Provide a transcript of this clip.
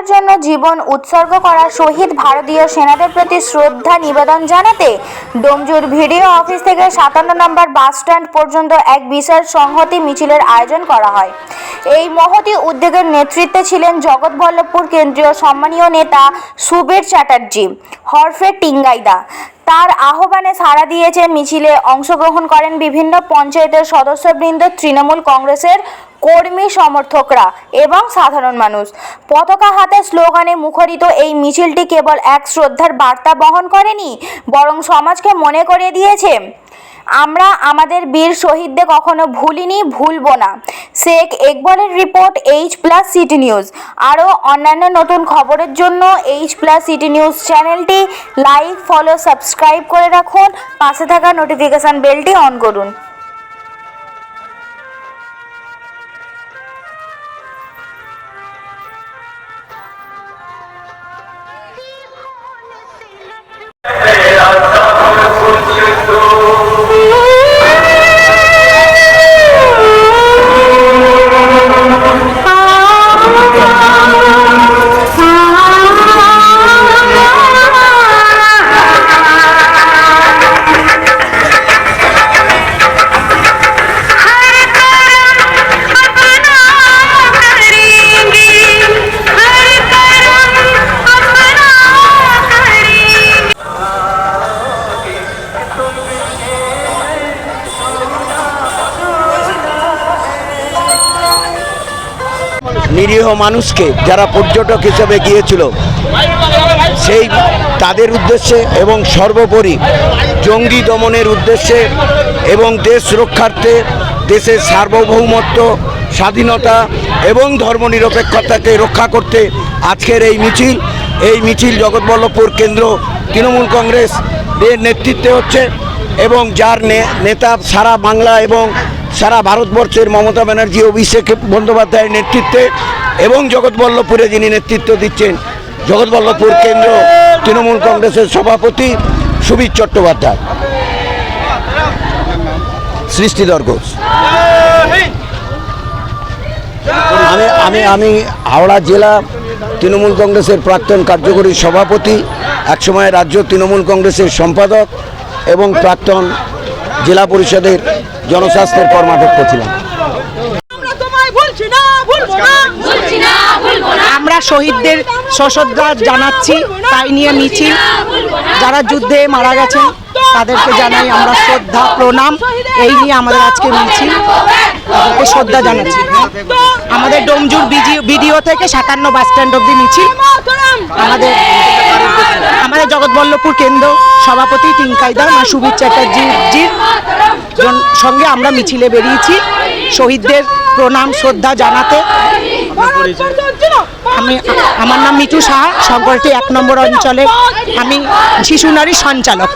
বাংলার জন্য জীবন উৎসর্গ করা শহীদ ভারতীয় সেনাদের প্রতি শ্রদ্ধা নিবেদন জানাতে ডোমজুর ভিডিও অফিস থেকে সাতান্ন নম্বর বাস স্ট্যান্ড পর্যন্ত এক বিশাল সংহতি মিছিলের আয়োজন করা হয়। এই মহতি উদ্যোগের নেতৃত্বে ছিলেন জগৎবল্লভপুর কেন্দ্রীয় সম্মানীয় নেতা সুবীর চ্যাটার্জি, হরফে টিঙ্গাইদা। তার আহ্বানে সাড়া দিয়েছে মিছিলে অংশগ্রহণ করেন বিভিন্ন পঞ্চায়েতের সদস্যবৃন্দ, তৃণমূল কংগ্রেসের কর্মী সমর্থকরা এবং সাধারণ মানুষ। পতাকা হাতে স্লোগানে মুখরিত এই মিছিলটি কেবল এক শ্রদ্ধার বার্তা বহন করেনি, বরং সমাজকে মনে করে দিয়েছে। আমরা আমাদের বীর শহীদদের কখনো ভুলিনি, ভুলবো না। শেখ একবলের রিপোর্ট, এইচ প্লাস সিটি নিউজ। আরও অন্যান্য নতুন খবরের জন্য এইচ প্লাস সিটি নিউজ চ্যানেলটি লাইক, ফলো, সাবস্ক্রাইব করে রাখুন। পাশে থাকা নোটিফিকেশান বেলটি অন করুন। নিরীহ মানুষকে যারা পর্যটক হিসেবে গিয়েছিল, সেই তাদের উদ্দেশ্যে এবং সর্বোপরি জঙ্গি দমনের উদ্দেশ্যে এবং দেশ রক্ষার্থে দেশের সার্বভৌমত্ব, স্বাধীনতা এবং ধর্মনিরপেক্ষতাকে রক্ষা করতে আজকের এই মিছিল এই মিছিল জগৎবল্লভপুর কেন্দ্র তৃণমূল কংগ্রেস এর নেতৃত্বে হচ্ছে এবং যার নেতা সারা বাংলা এবং সারা ভারতবর্ষের মমতা ব্যানার্জি, অভিষেক বন্দ্যোপাধ্যায়ের নেতৃত্বে এবং জগৎবল্লভপুরে যিনি নেতৃত্ব দিচ্ছেন, জগৎবল্লভপুর কেন্দ্র তৃণমূল কংগ্রেসের সভাপতি সুবীর চট্টোপাধ্যায়। সৃষ্টিধর ঘোষ। আমি আমি আমি হাওড়া জেলা তৃণমূল কংগ্রেসের প্রাক্তন কার্যকরী সভাপতি, একসময় রাজ্য তৃণমূল কংগ্রেসের সম্পাদক এবং প্রাক্তন জেলা পরিষদের জনস্বাস্থ্যের কর্মাধ্যক্ষ ছিলাম। আমরা তোমায় ভুলছি না ভুলবো না। ভুলছি না ভুলবো না। আমরা শহীদদের সশ্রদ্ধা জানাচ্ছি তাই নিয়ে মিছিল। যারা যুদ্ধে মারা গেছেন তাদেরকে জানাই আমরা শ্রদ্ধা প্রণাম। এই নিয়ে আমাদের আজকে মিছিল। তাদেরকে শ্রদ্ধা জানাচ্ছি। আমাদের ডোমজুর বিডিও থেকে সাতান্ন বাস স্ট্যান্ড অব্দি মিছিল। আমাদের আমাদের জগৎবল্লভপুর কেন্দ্র সভাপতি টিঙ্কাইদা মা সুবীর চ্যাটার্জির সঙ্গে আমরা মিছিলে বেরিয়েছি। শহীদদের প্রণাম, শ্রদ্ধা জানাতে। আমি আমার নাম মিটু সাহা শঙ্করটি এক নম্বর অঞ্চলে আমি শিশু নারী সঞ্চালক।